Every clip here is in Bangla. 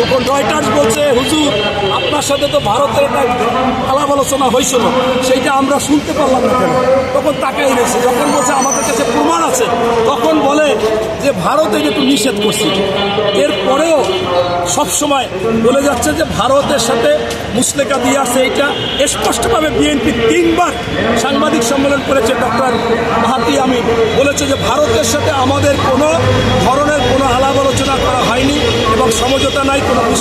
যখন রয়টার্স বলছে, হুজুর, আপনার সাথে তো ভারতের একটা আলাপ আলোচনা হয়েছিল, সেইটা আমরা শুনতে পারলাম না কেন? তখন তাকাই রয়েছে যখন বলছে, আমাদের কাছে প্রমাণ আছে। তখন বলে যে, ভারত এটা একটু নিষেধ করছে। এরপরেও সবসময় বলে যাচ্ছে যে, ভারতের সাথে মুসলেকা দিয়ে আছে এইটা। স্পষ্টভাবে বিএনপি তিনবার সাংবাদিক সম্মেলন করেছে ডক্টর মাহাতি আমি বলেছে যে, ভারতের সাথে আমাদের কোনো ধরনের কোনো আলাপ আলোচনা করা হয়নি এবং সমঝোতা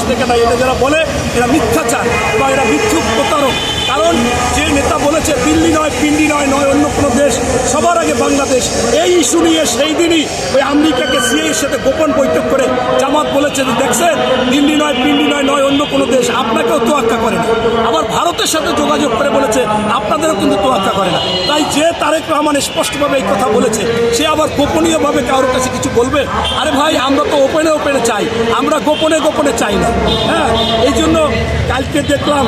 নাই কোনো এটা যারা বলে এরা মিথ্যাচার বা এরা মিথ্যুক প্রতারক কারণ যে নেতা বলেছে দিল্লি নয় পিন্ডি নয় নয় অন্য কোনো দেশ সবার আগে বাংলাদেশ, এই ইস্যু নিয়ে, সেই দিনই ওই আমেরিকাকে সিএর সাথে গোপন বৈঠক করে জামাত বলেছে যে, দেখছেন, দিল্লি নয়, পিন্ডি নয় নয়, অন্য কোনো দেশ, আপনাকেও তোয়াক্কা করে না। আবার ভারতের সাথে যোগাযোগ করে বলেছে, আপনাদেরও কিন্তু তোয়াক্কা করে না। তাই যে তারেক রহমান স্পষ্টভাবে এই কথা বলেছে, সে আবার গোপনীয়ভাবে কারোর কাছে কিছু বলবে? আরে ভাই, আমরা তো ওপেনে ওপেনে চাই, আমরা গোপনে গোপনে চাই না। হ্যাঁ এই জন্য কালকে দেখলাম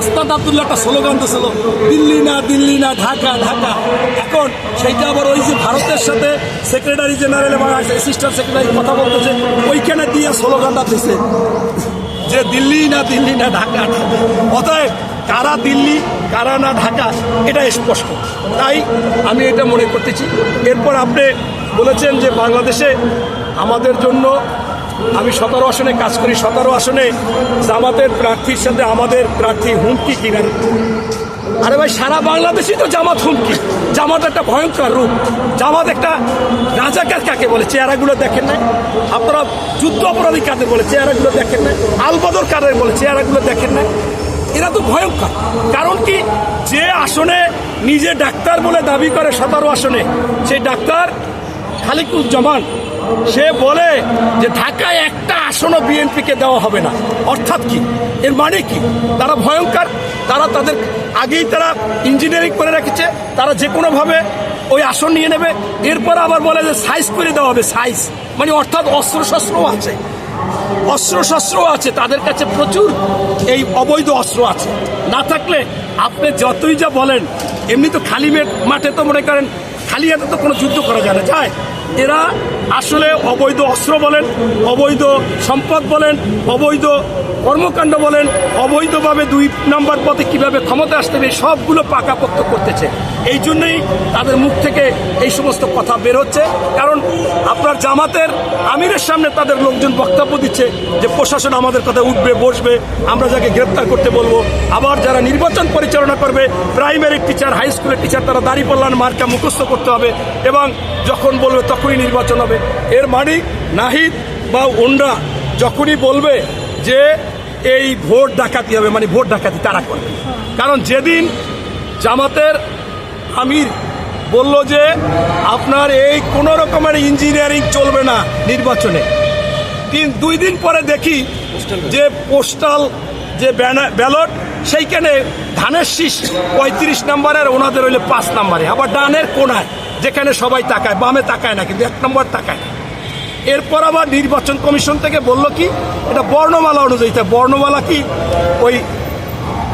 আস্তাদ আবদুল্লাহ একটা স্লোগান দিয়েছিল দিল্লি না দিল্লি না, ঢাকা ঢাকা। এখন সেইটা আবার ওই যে ভারতের সাথে সেক্রেটারি জেনারেল এবং অ্যাসিস্ট্যান্ট সেক্রেটারি কথা বলতেছে, ওইখানে দিয়ে স্লোগানটা দিছে, যে দিল্লি না দিল্লি না ঢাকা। অতএব কারা দিল্লি, কারা না ঢাকা, এটা স্পষ্ট। তাই আমি এটা মনে করতেছি। এরপর আপনি বলেছেন যে বাংলাদেশে আমাদের জন্য আমি সতেরো আসনে কাজ করি। সতেরো আসনে জামাতের প্রার্থীর সাথে আমাদের প্রার্থী হুমকি কিনা? আরে ভাই, সারা বাংলাদেশই তো জামাত হুমকি। জামাত একটা ভয়ঙ্কর রূপ। জামাত একটা রাজাকার কাকে বলে? চেহারাগুলো দেখেন না। আপনারা যুদ্ধ অপরাধী কাদের বলে? চেহারাগুলো দেখেন না। আলবদর কাদের বলে? চেহারাগুলো দেখেন না। এরা তো ভয়ঙ্কর। কারণ কি? যে আসনে নিজে ডাক্তার বলে দাবি করে সতেরো আসনে, সেই ডাক্তার খালিকুজ্জামান সে বলে যে ঢাকায় একটা আসনও বিএনপিকে দেওয়া হবে না। অর্থাৎ কি? এর মানে কি? তারা ভয়ঙ্কর। তারা তাদের আগেই তারা ইঞ্জিনিয়ারিং করে রেখেছে। তারা যে কোনোভাবে ওই আসন নিয়ে নেবে। এরপর আবার বলে যে সাইজ করে দেওয়া হবে সাইজ মানে অর্থাৎ অস্ত্রশস্ত্রও আছে। অস্ত্রশস্ত্রও আছে। তাদের কাছে প্রচুর এই অবৈধ অস্ত্র আছে। না থাকলে আপনি যতই যা বলেন, এমনি তো খালি মাঠে তো মনে করেন খালি হাতে তো কোনো যুদ্ধ করা যায় না। যায় এরা আসলে অবৈধ অস্ত্র বলেন, অবৈধ সম্পদ বলেন, অবৈধ কর্মকাণ্ড বলেন, অবৈধভাবে দুই নম্বর পথে কীভাবে ক্ষমতা আসতে হবে, সবগুলো পাকাপোক্ত করতেছে। এই জন্যই তাদের মুখ থেকে এই সমস্ত কথা বের হচ্ছে। কারণ আপনার জামাতের আমিরের সামনে তাদের লোকজন বক্তব্য দিচ্ছে যে, প্রশাসন আমাদের কথা উঠবে, বসবে, আমরা যাকে গ্রেপ্তার করতে বলব। আবার যারা নির্বাচন পরিচালনা করবে, প্রাইমারি টিচার, হাই স্কুলের টিচার, তারা দাড়ি পাল্লান মার্কা মুখস্থ করতে হবে এবং যখন বলবে তখনই নির্বাচন হবে। এর মানে নাহিদ বা ওন্ডা যখনই বলবে যে এই ভোট ডাকাতি হবে মানে ভোট ডাকাতি তারা করবে। কারণ যেদিন জামাতের আমির বলল যে আপনার এই কোনো রকমের ইঞ্জিনিয়ারিং চলবে না নির্বাচনে, তিন দুই দিন পরে দেখি যে পোস্টাল যে ব্যালট, সেইখানে ধানের শীষ পঁয়ত্রিশ নম্বরের, ওনাদের হইলে পাঁচ নম্বরে। আবার ডানের কোনায়, যেখানে সবাই তাকায়, বামে তাকায় না, কিন্তু এক নম্বর তাকায় না। এরপর আবার নির্বাচন কমিশন থেকে বলল কি, এটা বর্ণমালা অনুযায়ী, তা বর্ণমালা কি ওই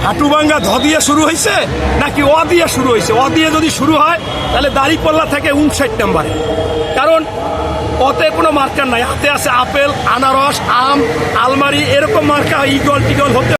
হাটুভাঙ্গা ধ দিয়ে শুরু হয়েছে নাকি অ দিয়ে শুরু হয়েছে অ দিয়ে যদি শুরু হয়, তাহলে দাড়িপাল্লা থেকে উনষাট নাম্বারে। কারণ, অতে কোনো মার্কার নাই, হাতে আছে আপেল, আনারস, আম, আলমারি, এরকম মার্কা ইগল টিগল হতে